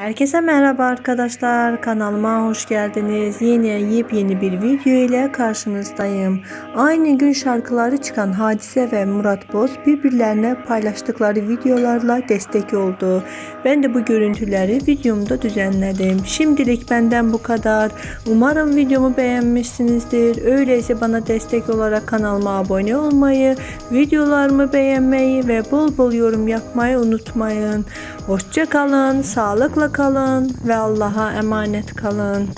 Herkese merhaba arkadaşlar. Kanalıma hoş geldiniz. Yeni yepyeni bir video ile karşınızdayım. Aynı gün şarkıları çıkan Hadise ve Murat Boz birbirlerine paylaştıkları videolarla destek oldu. Ben de bu görüntüleri videomda düzenledim. Şimdilik benden bu kadar. Umarım videomu beğenmişsinizdir. Öyleyse bana destek olarak kanalıma abone olmayı, videolarımı beğenmeyi ve bol bol yorum yapmayı unutmayın. Hoşça kalın, kalın ve Allah'a emanet kalın.